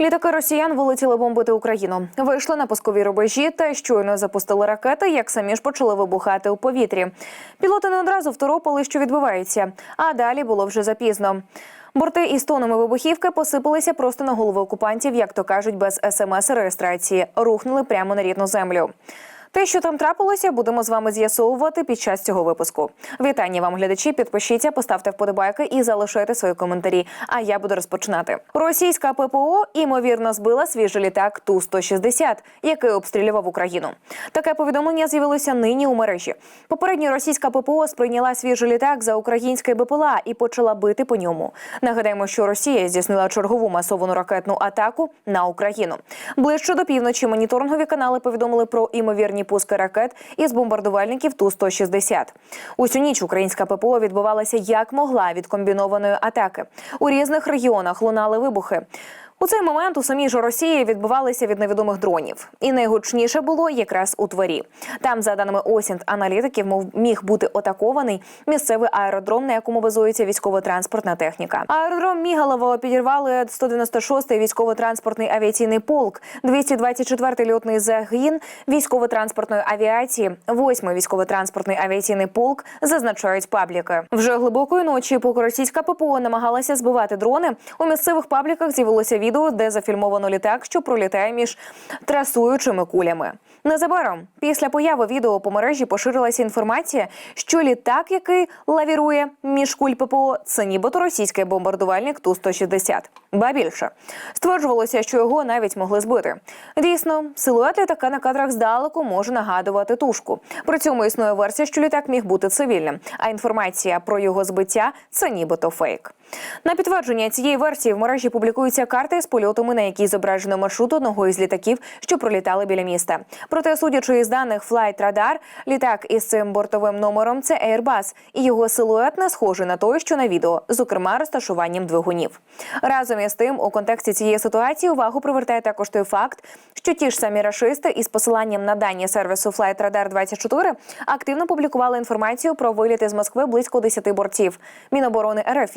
Літаки росіян вилетіли бомбити Україну. Вийшли на пускові рубежі та щойно запустили ракети, як самі ж почали вибухати у повітрі. Пілоти не одразу второпали, що відбувається, а далі було вже запізно. Борти із тонами вибухівки посипалися просто на голови окупантів, як то кажуть, без смс-реєстрації. Рухнули прямо на рідну землю. Те, що там трапилося, будемо з вами з'ясовувати під час цього випуску. Вітання вам, глядачі. Підпишіться, поставте вподобайки і залишайте свої коментарі. А я буду розпочинати. Російська ППО імовірно збила свіжий літак ту 160 який обстрілював Україну. Таке повідомлення з'явилося нині у мережі. Попередньо російська ППО сприйняла свіжий літак за українське БПЛА і почала бити по ньому. Нагадаємо, що Росія здійснила чергову масовану ракетну атаку на Україну. Ближче до півночі моніторингові канали повідомили про імовірні пуски ракет із бомбардувальників ту 160 Усю ніч українська ППО відбувалася як могла від комбінованої атаки. У різних регіонах лунали вибухи. У цей момент у самій ж Росії відбувалися від невідомих дронів, і найгучніше було якраз у творі. Там, за даними осінт аналітиків, мов міг бути атакований місцевий аеродром, на якому базується військово-транспортна техніка. Аеродром Мігалово підірвали 196-й військово-транспортний авіаційний полк, 224-й льотний загін військово-транспортної авіації, 8-й військово-транспортний авіаційний полк зазначають пабліки. Вже глибокої ночі, поки російська ППО намагалася збивати дрони, у місцевих пабліках з'явилося відео, де зафільмовано літак, що пролітає між трасуючими кулями. Незабаром після появи відео по мережі поширилася інформація, що літак, який лавірує між куль ППО, це нібито російський бомбардувальник ту 160 Ба більше стверджувалося, що його навіть могли збити. Дійсно, силует літака на кадрах здалеку може нагадувати тушку. При цьому існує версія, що літак міг бути цивільним, а інформація про його збиття це нібито фейк. На підтвердження цієї версії в мережі публікуються карти з польотами, на якій зображено маршрут одного із літаків, що пролітали біля міста. Проте, судячи із даних Flight Radar, літак із цим бортовим номером це Airbus, і його силует не схожий на той, що на відео, зокрема розташуванням двигунів. Разом із тим, у контексті цієї ситуації увагу привертає також той факт, що ті ж самі рашисти із посиланням на дані сервісу Flight Radar 24 активно публікували інформацію про виліти з Москви близько 10 бортів Міноборони РФ.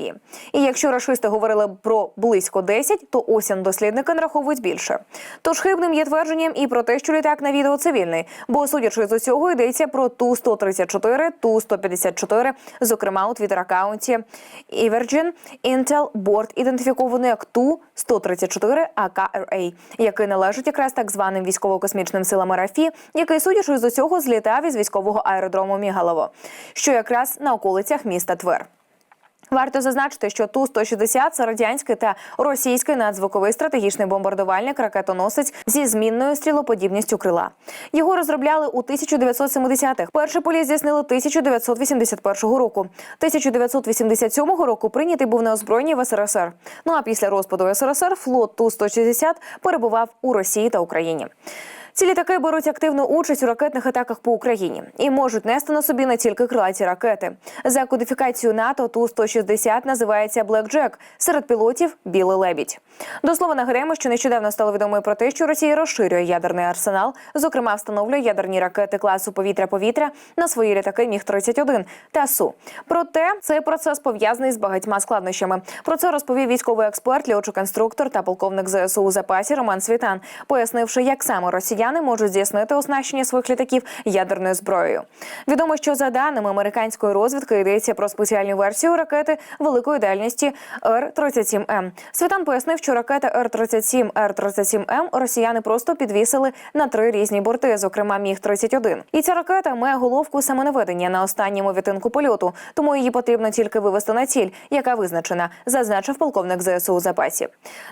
І якщо рашисти говорили про близько 10, то осінь дослідники нараховують більше. Тож хибним є твердженням і про те, що літак на відео цивільний, бо судячи з усього, йдеться про ту 134 ту 154 зокрема у твіттер-аккаунті Evergen Intel борт ідентифікований як ту 134 AKRA, який належить якраз так званим військово-космічним силам РФ, який судячи з усього злітав із військового аеродрому Мігалово, що якраз на околицях міста Твер. Варто зазначити, що ту 160 це радянський та російський надзвуковий стратегічний бомбардувальник ракетоносець зі змінною стрілоподібністю крила. Його розробляли у 1970-х. Перший політ здійснили 1981 року. 1987 року прийнятий був на озброєнні в СРСР. Ну а після розпаду СРСР флот ту 160 перебував у Росії та Україні. Ці літаки беруть активну участь у ракетних атаках по Україні і можуть нести на собі не тільки крилаті ракети. За кодифікацією НАТО ту 160 називається «Блекджек», серед пілотів білий лебідь. До слова нагадаємо, що нещодавно стало відомо про те, що Росія розширює ядерний арсенал, зокрема встановлює ядерні ракети класу повітря-повітря на свої літаки Міг 31 та Су. Проте цей процес пов'язаний з багатьма складнощами. Про це розповів військовий експерт, льотчик-конструктор та полковник ЗСУ у запасі Роман Світан, пояснивши, як саме росіяни можуть здійснити оснащення своїх літаків ядерною зброєю. Відомо, що за даними американської розвідки йдеться про спеціальну версію ракети великої дальності Р-37М. Світан пояснив, що ракета Р-37 Р-37М росіяни просто підвісили на три різні борти, зокрема міг 31 І ця ракета має головку самонаведення на останньому відтинку польоту, тому її потрібно тільки вивести на ціль, яка визначена, зазначив полковник ЗСУ у запасі.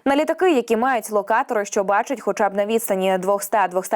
На літаки, які мають локатори, що бачать хоча б на відстані 200-250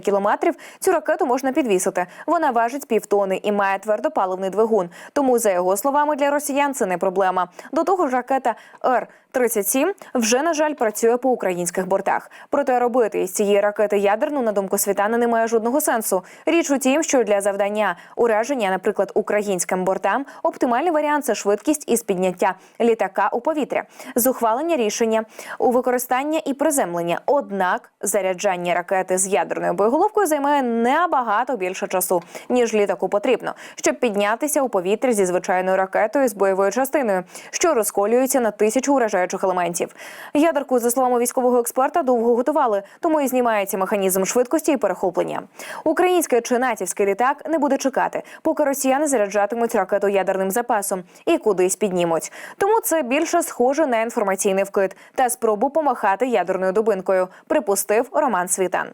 кілометрів, цю ракету можна підвісити. Вона важить півтони і має твердопаливний двигун. Тому, за його словами, для росіян це не проблема. До того ж, ракета Р. 37 вже на жаль працює по українських бортах. Проте робити із цієї ракети ядерну на думку світана немає жодного сенсу. Річ у тім, що для завдання ураження, наприклад, українським бортам, оптимальний варіант це швидкість із підняття літака у повітря, з ухвалення рішення у використання і приземлення. Однак заряджання ракети ракети з ядерною боєголовкою займає набагато більше часу, ніж літаку потрібно, щоб піднятися у повітря зі звичайною ракетою з бойовою частиною, що розколюється на тисячу уражаючих елементів. Ядерку, за словами військового експерта, довго готували, тому і знімається механізм швидкості і перехоплення. Український чи натівський літак не буде чекати, поки росіяни заряджатимуть ракету ядерним запасом і кудись піднімуть. Тому це більше схоже на інформаційний вкид та спробу помахати ядерною дубинкою, припустив Роман Світан.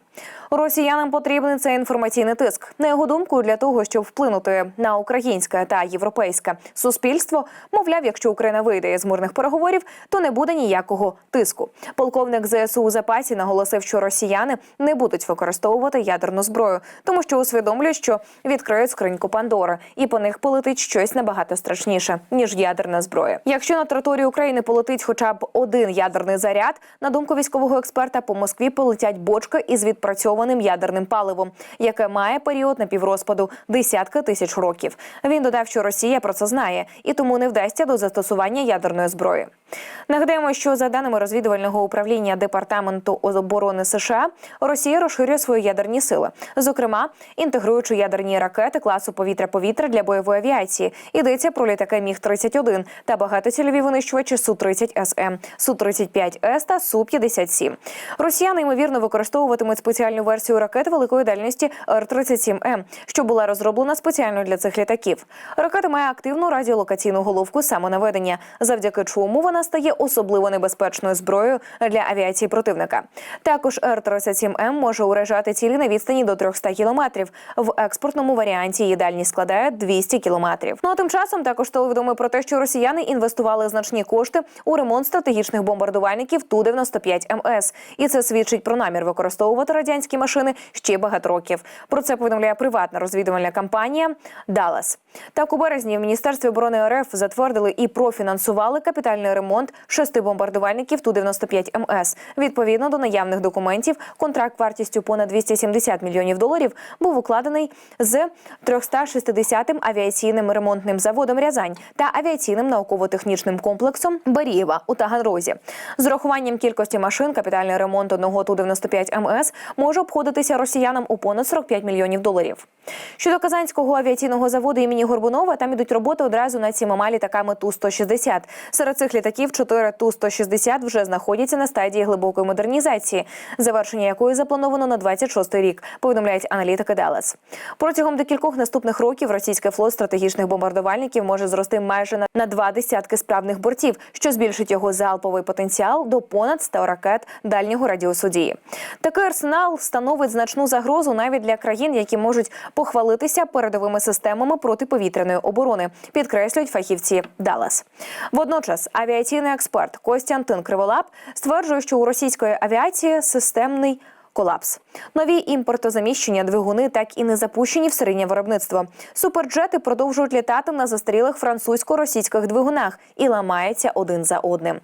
Росіянам потрібен цей інформаційний тиск. На його думку, для того, щоб вплинути на українське та європейське суспільство, мовляв, якщо Україна вийде із мирних переговорів, то не буде ніякого тиску. Полковник ЗСУ у запасі наголосив, що росіяни не будуть використовувати ядерну зброю, тому що усвідомлюють, що відкриють скриньку Пандори, і по них полетить щось набагато страшніше ніж ядерна зброя. Якщо на територію України полетить хоча б один ядерний заряд, на думку військового експерта, по Москві полетять бочки із відпрацьованим ядерним паливом, яке має період напіврозпаду десятки тисяч років. Він додав, що Росія про це знає і тому не вдасться до застосування ядерної зброї. Нагадаємо, що за даними розвідувального управління департаменту оборони США, Росія розширює свої ядерні сили, зокрема інтегруючи ядерні ракети класу повітря-повітря для бойової авіації. Йдеться про літаки Міг 31 та багатоцільові винищувачі су 30 СМ, су 35 С та су 57 Росіяни ймовірно використовуватимуть спеціальну версію ракет великої дальності Р-37М, що була розроблена спеціально для цих літаків. Ракета має активну радіолокаційну головку самонаведення, завдяки чому вона стає особливо небезпечною зброєю для авіації противника. Також Р-37М може уражати цілі на відстані до 300 кілометрів. В експортному варіанті її дальність складає 200 кілометрів. Ну а тим часом також стало відомо про те, що росіяни інвестували значні кошти у ремонт стратегічних бомбардувальників Ту-95 МС, і це свідчить про намір використовувати радянські машини ще багато років. Про це повідомляє приватна розвідувальна компанія Далас. Так у березні в міністерстві оборони РФ затвердили і профінансували капітальний ремонт шести бомбардувальників Ту-95 МС. Відповідно до наявних документів, контракт вартістю понад 270 мільйонів доларів був укладений з 360-м авіаційним ремонтним заводом Рязань та авіаційним науково-технічним комплексом Барієва у Таганрозі. З урахуванням кількості машин капітальний ремонт одного Ту-95 МС може обходитися росіянам у понад 45 мільйонів доларів. Щодо Казанського авіаційного заводу імені Горбунова, там ідуть роботи одразу над сімома літаками Ту-160. Серед цих літаків 4 Ту-160 вже знаходяться на стадії глибокої модернізації, завершення якої заплановано на 26-й рік, повідомляють аналітики Далес. Протягом декількох наступних років російський флот стратегічних бомбардувальників може зрости майже на- два десятки справних бортів, що збільшить його залповий потенціал до понад 100 ракет дальнього радіусу дії. Такий арсенал становить значну загрозу навіть для країн, які можуть похвалитися передовими системами протиповітряної оборони, підкреслюють фахівці Далlas. Водночас авіаційний експерт Костянтин Криволап стверджує, що у російської авіації системний. Колапс нові імпортозаміщення двигуни так і не запущені в середнє виробництво. Суперджети продовжують літати на застарілих французько-російських двигунах і ламається один за одним.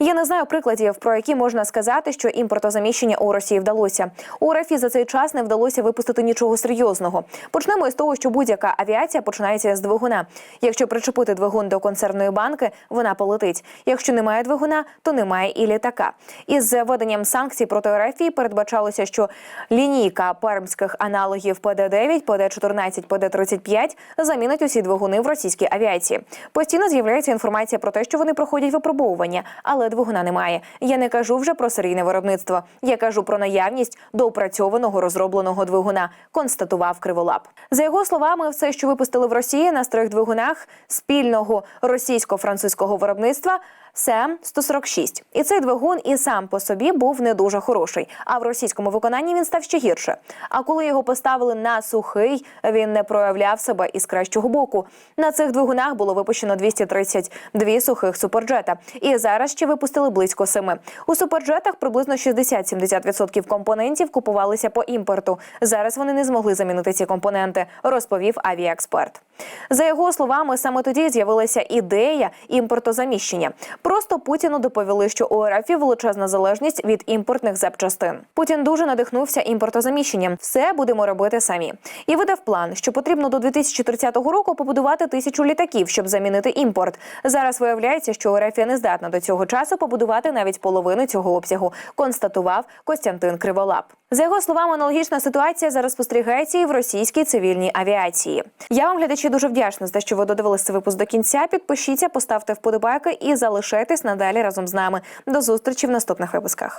Я не знаю прикладів, про які можна сказати, що імпортозаміщення у Росії вдалося. У РФ за цей час не вдалося випустити нічого серйозного. Почнемо із того, що будь-яка авіація починається з двигуна. Якщо причепити двигун до консервної банки, вона полетить. Якщо немає двигуна, то немає і літака. Із введенням санкцій проти РФ передбачалося, що лінійка пермських аналогів ПД-9, ПД-14, ПД-35 замінить усі двигуни в російській авіації. Постійно з'являється інформація про те, що вони проходять випробовування, але двигуна немає. Я не кажу вже про серійне виробництво. Я кажу про наявність доопрацьованого розробленого двигуна, констатував Криволап. За його словами, все, що випустили в Росії на старих двигунах спільного російсько-французького виробництва. СМ 146 і цей двигун і сам по собі був не дуже хороший. А в російському виконанні він став ще гірше. А коли його поставили на сухий, він не проявляв себе із кращого боку. На цих двигунах було випущено 232 сухих суперджета, і зараз ще випустили близько семи. У суперджетах приблизно 60-70% компонентів купувалися по імпорту. Зараз вони не змогли замінити ці компоненти, розповів авіаексперт. За його словами, саме тоді з'явилася ідея імпортозаміщення. Просто Путіну доповіли, що у РФ величезна залежність від імпортних запчастин. Путін дуже надихнувся імпортозаміщенням. Все будемо робити самі. І видав план, що потрібно до 2030 року побудувати тисячу літаків, щоб замінити імпорт. Зараз виявляється, що РФ не здатна до цього часу побудувати навіть половину цього обсягу, констатував Костянтин Криволап. За його словами, аналогічна ситуація зараз спостерігається і в російській цивільній авіації. Я вам, глядачі, дуже вдячна за те, що ви додивилися цей випуск до кінця. Підпишіться, поставте вподобайки і залишайтесь надалі разом з нами. До зустрічі в наступних випусках.